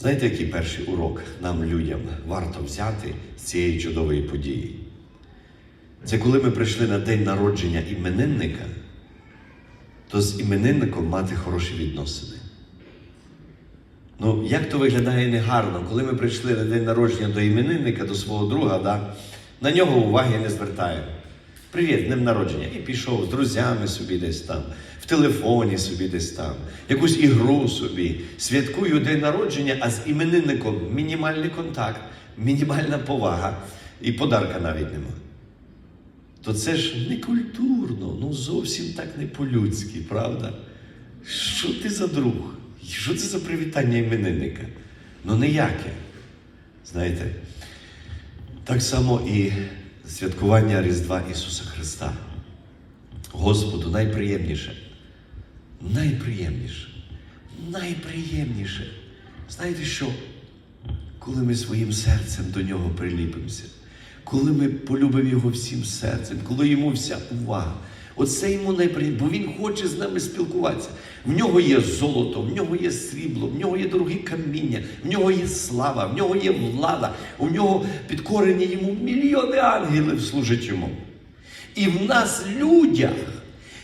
Знаєте, який перший урок нам, людям, варто взяти з цієї чудової події? Це коли ми прийшли на день народження іменинника, то з іменинником мати хороші відносини. Ну, як то виглядає негарно, коли ми прийшли на день народження до іменинника, до свого друга, да? на нього уваги не звертаємо. Привіт, днем народження. І пішов з друзями собі десь там, в телефоні собі десь там, якусь ігру собі. Святкую день народження, а з іменинником мінімальний контакт, мінімальна повага і подарка навіть нема. То це ж не культурно, ну зовсім так не по-людськи, правда? Що ти за друг? Що це за привітання іменинника? Ну ніяке. Знаєте, так само і святкування Різдва Ісуса Христа. Господу найприємніше. Найприємніше. Найприємніше. Знаєте що? Коли ми своїм серцем до нього приліпимося, коли ми полюбимо його всім серцем, коли йому вся увага. Оце йому найприємніше, бо він хоче з нами спілкуватися. В нього є золото, в нього є срібло, в нього є дорогі каміння, в нього є слава, в нього є влада, у нього підкорені йому мільйони ангелів служать йому. І в нас, людях,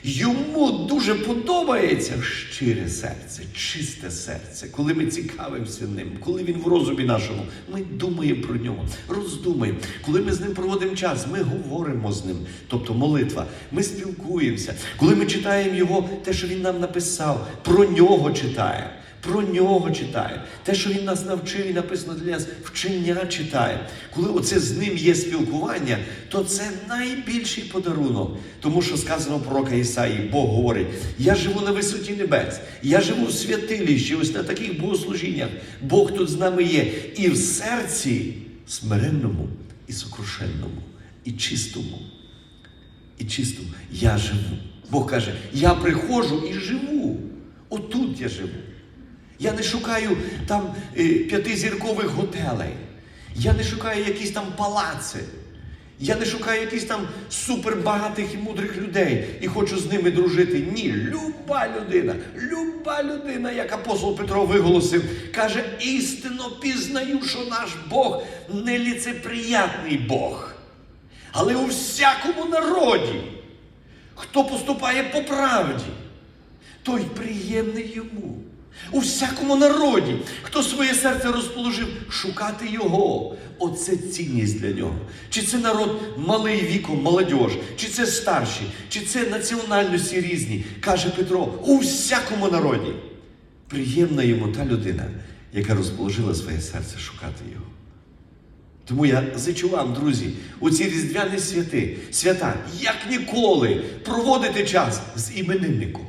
йому дуже подобається щире серце, чисте серце, коли ми цікавимося ним, коли він в розумі нашому, ми думаємо про нього, роздумаємо. Коли ми з ним проводимо час, ми говоримо з ним, тобто молитва, ми спілкуємося. Коли ми читаємо його, те, що він нам написав, про нього читаємо. Про нього читаємо. Те, що він нас навчив і написано для нас, вчення читаємо. Коли оце з ним є спілкування, то це найбільший подарунок. Тому що сказано пророка Ісаї, Бог говорить: я живу на висоті небес, я живу в святилищі, ось на таких богослужіннях. Бог тут з нами є. І в серці смиренному, і сокрушенному, і чистому. І чистому. Я живу. Бог каже, я приходжу і живу. Отут я живу. Я не шукаю там е, п'ятизіркових готелей. Я не шукаю якісь там палаци. Я не шукаю якісь там супербагатих і мудрих людей і хочу з ними дружити. Ні, люба людина, люба людина, як апостол Петро виголосив, каже: істинно пізнаю, що наш Бог неліцеприятний Бог. Але у всякому народі, хто поступає по правді, той приємний йому. У всякому народі, хто своє серце розположив, шукати його. Оце цінність для нього. Чи це народ малий віком, молодь, чи це старші, чи це національності різні, каже Петро, у всякому народі. Приємна йому та людина, яка розположила своє серце шукати його. Тому я зичу вам, друзі, у ці різдвяні святи, свята, як ніколи, проводити час з іменинником.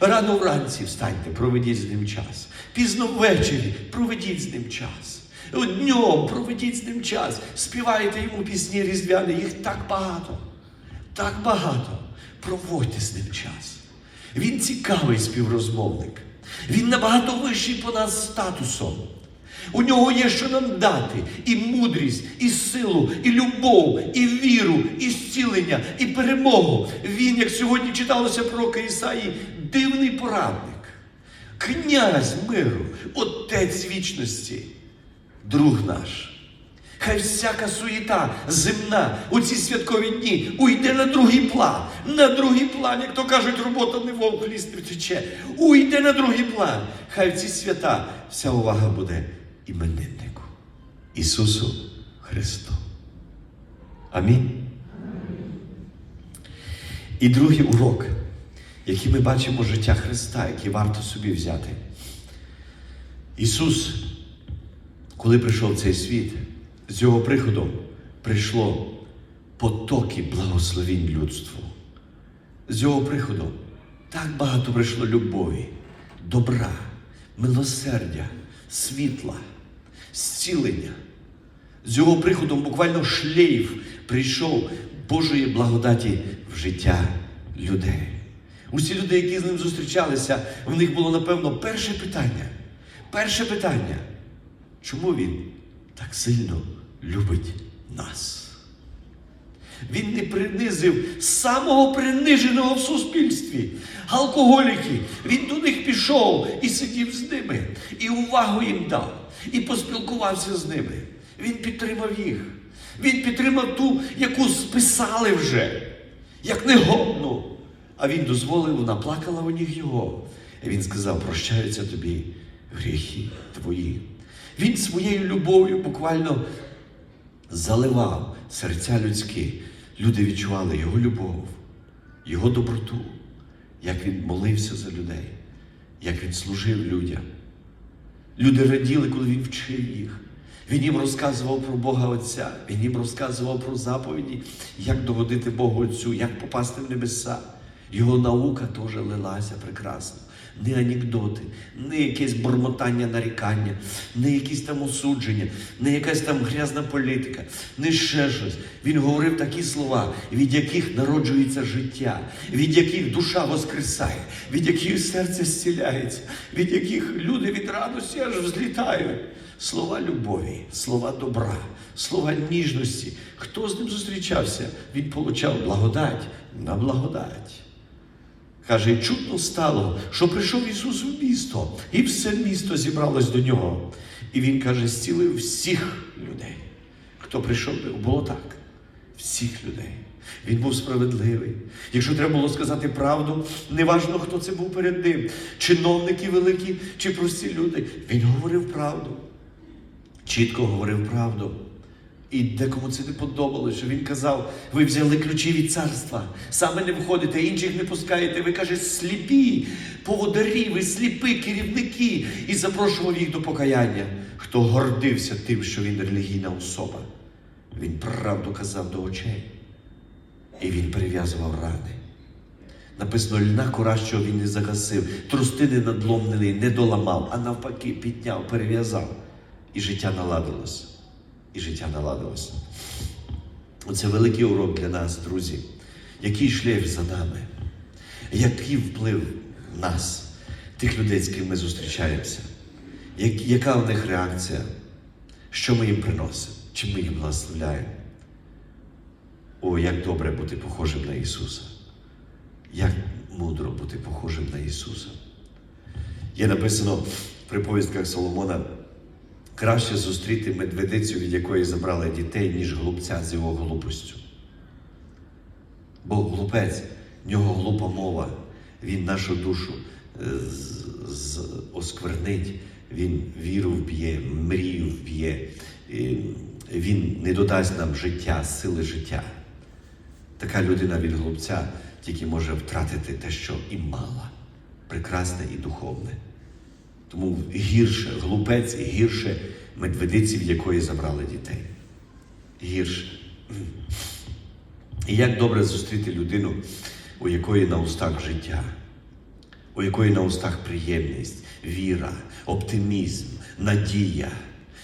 Рано вранці встаньте, проведіть з ним час. Пізно ввечері проведіть з ним час. Днем проведіть з ним час. Співайте йому пісні різдвяні, їх так багато. Так багато. Проводьте з ним час. Він цікавий співрозмовник. Він набагато вищий по нас статусом. У нього є що нам дати і мудрість, і силу, і любов, і віру, і зцілення, і перемогу. Він, як сьогодні читалося про Ісаї, дивний порадник, князь миру, отець вічності, друг наш. Хай всяка суєта земна у ці святкові дні уйде на другий план. На другий план, як то кажуть, робота не вовк ліс не втече. Уйде на другий план. Хай в ці свята вся увага буде імениннику. Ісусу Христу. Амінь. І другий урок, який ми бачимо життя Христа, який варто собі взяти. Ісус, коли прийшов в цей світ, з його приходом прийшло потоки благословінь людству. З його приходом так багато прийшло любові, добра, милосердя, світла, зцілення. З його приходом буквально шлейф прийшов Божої благодаті в життя людей. Усі люди, які з ним зустрічалися, в них було, напевно, перше питання. Перше питання. Чому він так сильно любить нас? Він не принизив самого приниженого в суспільстві. Алкоголіки. Він до них пішов і сидів з ними, і увагу їм дав, і поспілкувався з ними. Він підтримав їх. Він підтримав ту, яку списали вже, як негодну. А він дозволив, вона плакала у ніг його. І він сказав: прощаються тобі гріхи твої. Він своєю любов'ю буквально заливав серця людські. Люди відчували його любов, його доброту, як він молився за людей, як він служив людям. Люди раділи, коли він вчив їх. Він їм розказував про Бога Отця, він їм розказував про заповіді, як догодити Богу Отцю, як попасти в небеса. Його наука теж лилася прекрасно. Не анекдоти, не якесь бормотання нарікання, не якісь там осудження, не якась там грязна політика, не ще щось. Він говорив такі слова, від яких народжується життя, від яких душа воскресає, від яких серце зціляється, від яких люди від радості аж взлітають. Слова любові, слова добра, слова ніжності. Хто з ним зустрічався, він получав благодать на благодать. Каже, чутно стало, що прийшов Ісус в місто, і все місто зібралось до нього. І Він каже, зцілив всіх людей. Хто прийшов, було так. Всіх людей. Він був справедливий. Якщо треба було сказати правду, неважно, хто це був перед ним, чиновники великі чи прості люди. Він говорив правду. Чітко говорив правду. І декому це не подобалося, що він казав: ви взяли ключі від царства, саме не входите, інших не пускаєте. Ви каже, сліпі, поводарі, ви сліпі керівники, і запрошував їх до покаяння. Хто гордився тим, що він релігійна особа, він правду казав до очей, і він перев'язував рани. Написано, льна кора, що він не загасив, трустини надломлений, не доламав, а навпаки, підняв, перев'язав. І життя наладилось. І життя наладилося. Оце великий урок для нас, друзі. Який шлейф за нами? Який вплив нас, тих людей, з ким ми зустрічаємося? Як- яка у них реакція? Що ми їм приносимо? Чи ми їм благословляємо? О, як добре бути похожим на Ісуса. Як мудро бути похожим на Ісуса. Є написано в приповістках Соломона. Краще зустріти медведицю, від якої забрали дітей, ніж глупця з його глупостю. Бо глупець, в нього глупа мова, він нашу душу е, осквернить, він віру вб'є, мрію вб'є, він не додасть нам життя, сили життя. Така людина від глупця тільки може втратити те, що і мала, прекрасне і духовне. Тому гірше глупець гірше медведиці, в якої забрали дітей. Гірше. І як добре зустріти людину, у якої на устах життя, у якої на устах приємність, віра, оптимізм, надія,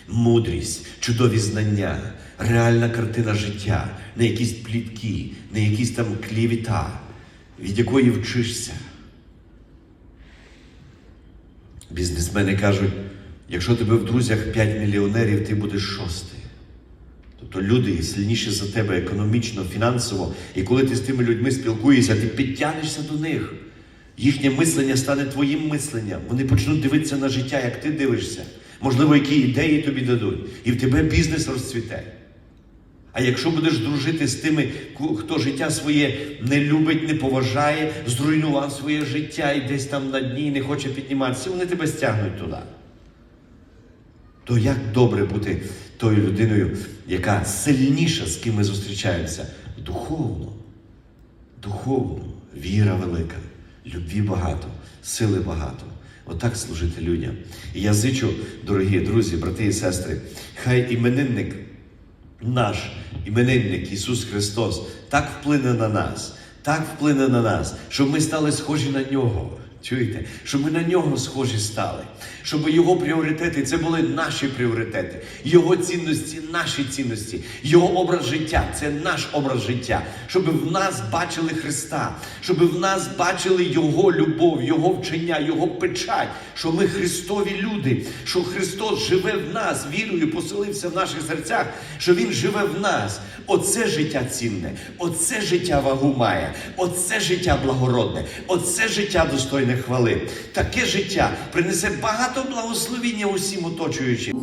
мудрість, чудові знання, реальна картина життя, не якісь плітки, не якісь там клівіта, від якої вчишся. Бізнесмени кажуть, якщо тебе в друзях 5 мільйонерів, ти будеш шостий. Тобто люди сильніші за тебе економічно, фінансово, і коли ти з тими людьми спілкуєшся, ти підтягнешся до них. Їхнє мислення стане твоїм мисленням. Вони почнуть дивитися на життя, як ти дивишся. Можливо, які ідеї тобі дадуть. І в тебе бізнес розцвіте. А якщо будеш дружити з тими, хто життя своє не любить, не поважає, зруйнував своє життя і десь там на дні не хоче підніматися, вони тебе стягнуть туди. То як добре бути тою людиною, яка сильніша, з ким ми зустрічаємося, духовно, духовно, віра велика, любві багато, сили багато. Отак служити людям. І я зичу, дорогі друзі, брати і сестри, хай іменинник наш іменинник Ісус Христос так вплине на нас, так вплине на нас, щоб ми стали схожі на Нього. Чуєте? Щоб ми на нього схожі стали, щоб його пріоритети це були наші пріоритети, його цінності, наші цінності, його образ життя це наш образ життя, щоб в нас бачили Христа, щоб в нас бачили Його любов, Його вчення, Його печать, що ми Христові люди, що Христос живе в нас, вірою поселився в наших серцях, що Він живе в нас. Оце життя цінне, оце життя вагу має, оце життя благородне, оце життя достойне хвали. Таке життя принесе багато благословіння усім оточуючим.